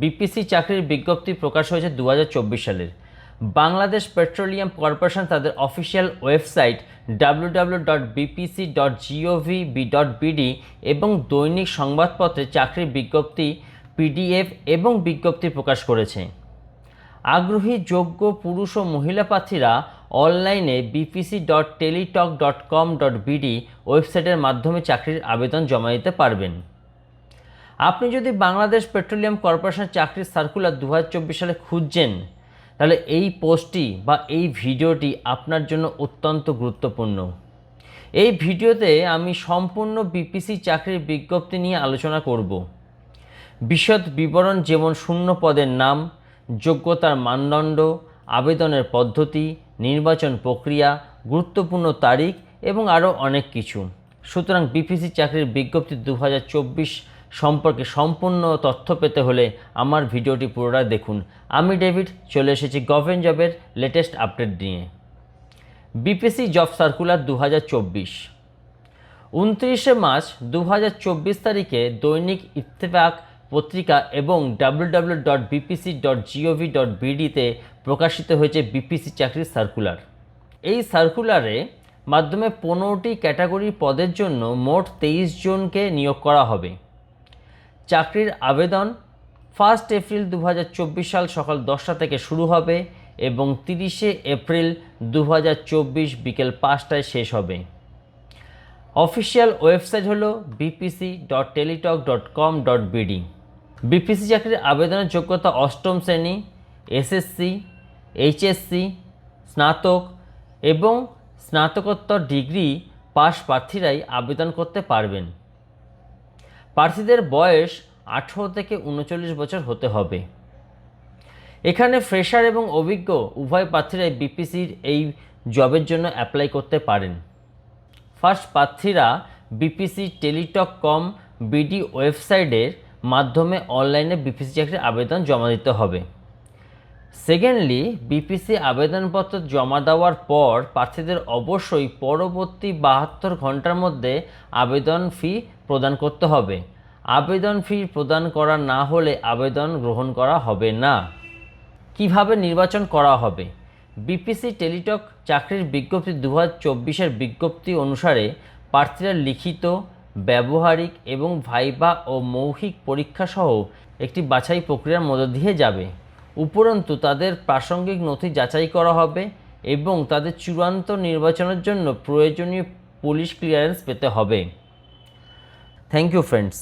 BPC চাকরির বিজ্ঞপ্তি প্রকাশ হয়েছে দু হাজার চব্বিশ সালের। বাংলাদেশ পেট্রোলিয়াম কর্পোরেশন তাদের অফিসিয়াল ওয়েবসাইট বিডি এবং দৈনিক সংবাদপত্রে চাকরির বিজ্ঞপ্তি, পিডিএফ এবং বিজ্ঞপ্তি প্রকাশ করেছে। আগ্রহী, যোগ্য পুরুষ ও মহিলা প্রার্থীরা অনলাইনে BPC dot Teletalk dot com dot BD ওয়েবসাইটের মাধ্যমে চাকরির আবেদন জমা দিতে পারবেন। আপনি যদি বাংলাদেশ পেট্রোলিয়াম কর্পোরেশন চাকরির সার্কুলার দু হাজার চব্বিশ সালে খুঁজছেন, তাহলে এই পোস্টটি বা এই ভিডিওটি আপনার জন্য অত্যন্ত গুরুত্বপূর্ণ। এই ভিডিওতে আমি সম্পূর্ণ বিপিসি চাকরির বিজ্ঞপ্তি নিয়ে আলোচনা করব। বিশদ বিবরণ যেমন শূন্য পদের নাম, যোগ্যতার মানদণ্ড, আবেদনের পদ্ধতি, নির্বাচন প্রক্রিয়া, গুরুত্বপূর্ণ তারিখ এবং আরও অনেক কিছু। সুতরাং বিপিসি চাকরির বিজ্ঞপ্তি দু হাজার চব্বিশ সম্পর্কে সম্পূর্ণ তথ্য পেতে হলে আমার ভিডিওটি পুরোটা দেখুন। আমি ডেভিড, চলে এসেছি গভর্নমেন্ট জবের লেটেস্ট আপডেট নিয়ে। বিপিসি জব সার্কুলার দু হাজার চব্বিশ। উনত্রিশে মার্চ দু হাজার চব্বিশ তারিখে দৈনিক ইত্তেফাক পত্রিকা এবং WW dot BPC dot GOV dot বিডিতে প্রকাশিত হয়েছে বিপিসি চাকরির সার্কুলার। এই সার্কুলারে মাধ্যমে পনেরোটি ক্যাটাগরির পদের জন্য মোট তেইশ জনকে নিয়োগ করা হবে। চাকরির আবেদন ফার্স্ট এপ্রিল দু হাজার চব্বিশ সাল সকাল দশটা থেকে শুরু হবে এবং তিরিশে এপ্রিল দু হাজার চব্বিশ বিকেল পাঁচটায় শেষ হবে। অফিসিয়াল ওয়েবসাইট হলো BPC dot Teletalk dot com dot BD BPC চাকরির আবেদনের যোগ্যতা অষ্টম শ্রেণি এসএসসি এইচএসসি স্নাতক এবং স্নাতকোত্তর ডিগ্রি পাশ প্রার্থীরাই আবেদন করতে পারবেন। প্রার্থীদের বয়স আঠেরো থেকে উনচল্লিশ বছর হতে হবে। এখানে ফ্রেশার এবং অভিজ্ঞ উভয় প্রার্থীরাই বিপিসির এই জবের জন্য অ্যাপ্লাই করতে পারেন। ফার্স্ট প্রার্থীরা বিপিসি টেলিটক কম বিডি ওয়েবসাইটের মাধ্যমে অনলাইনে বিপিসি চাকরির আবেদন জমা দিতে হবে। সেকেন্ডলি বিপিসি আবেদনপত্র জমা দেওয়ার পর প্রার্থীদের অবশ্যই পরবর্তী বাহাত্তর ঘণ্টার মধ্যে আবেদন ফি প্রদান করতে হবে। আবেদন ফি প্রদান করা না হলে আবেদন গ্রহণ করা হবে না। কীভাবে নির্বাচন করা হবে? বিপিসি টেলিটক চাকরির বিজ্ঞপ্তি দু হাজার বিজ্ঞপ্তি অনুসারে প্রার্থীরা লিখিত, ব্যবহারিক এবং ভাইবা ও মৌখিক পরীক্ষা সহ একটি বাছাই প্রক্রিয়ার মধ্য দিয়ে যাবে। উপরন্তু তাদের প্রাসঙ্গিক নথি যাচাই করা হবে এবং তাদের চূড়ান্ত নির্বাচনের জন্য প্রয়োজনীয় পুলিশ ক্লিয়ারেন্স পেতে হবে। Thank you friends